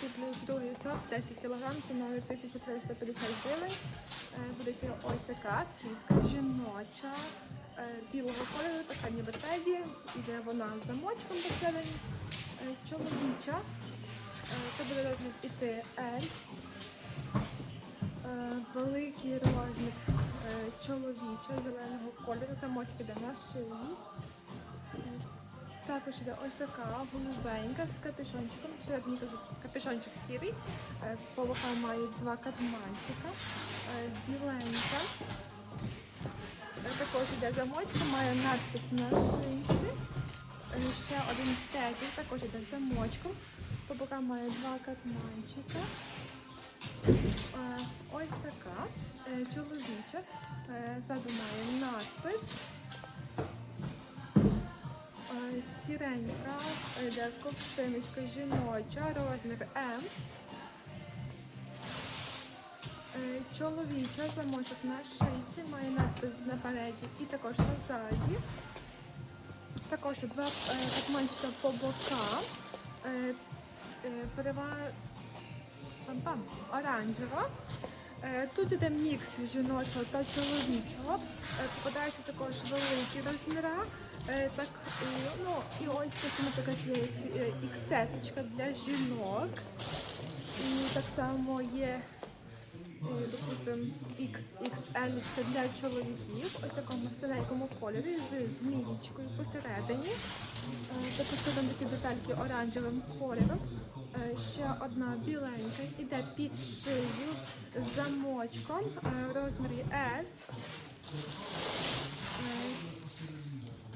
плюс другий сорт 10 кг, ціною 1350 гривень. Е, Буде ось така фіска жіноча е, білого кольору, така ніби теді. Іде вона з замочком посередині. Е, Чоловіча. Це буде розмір іти L. Великий розмір чоловіча зеленого кольору, замочки йде на шиї. Також іде ось така голубенька з капюшончиком. Всередині капюшончик сірий. Е, По бокам має два катманчика. Е, Біленька. Е, Також іде замочка, має надпис на шийці. Е, Ще один текст, також іде з замочком. По бокам має два катманчика. Ось така чоловіча. Ззаду має надпис. Е, Сіренька, е, де ковтиночка жіноча, розмір М. Е, Чоловіча замочок на шийці, має надпис напереді і також назаді. Також два е, катманчика по бокам. Е, Перева... Пам-пам. Оранжева. Е, Тут іде мікс жіночого та чоловічого. Е, Попадаються також великі розміри. Е, Так, ну, і ось наприклад, є е, для жінок. І так само є, XXL для чоловіків. Ось такому синенькому кольорі з змієчкою посередині. Там такі детальки оранжевим кольором. Е, Ще одна біленька, іде під шию з замочком е, в розмірі S. Е,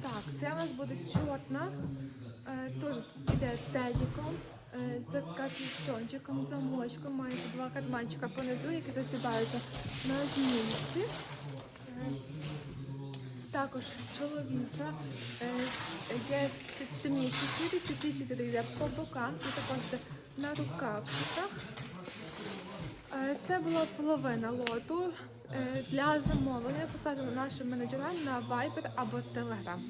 Так, це у нас буде чорна, е, теж іде тедіком е, з капюшончиком, замочком. Має два карманчика понизу, які засідаються на змінці. Також чоловіча е, є темніші сірі, світліші сірі йде по бокам і також на рукавчиках. Е, Це була половина лоту. Е, Для замовлення посадили нашим менеджерам на Viber або Telegram.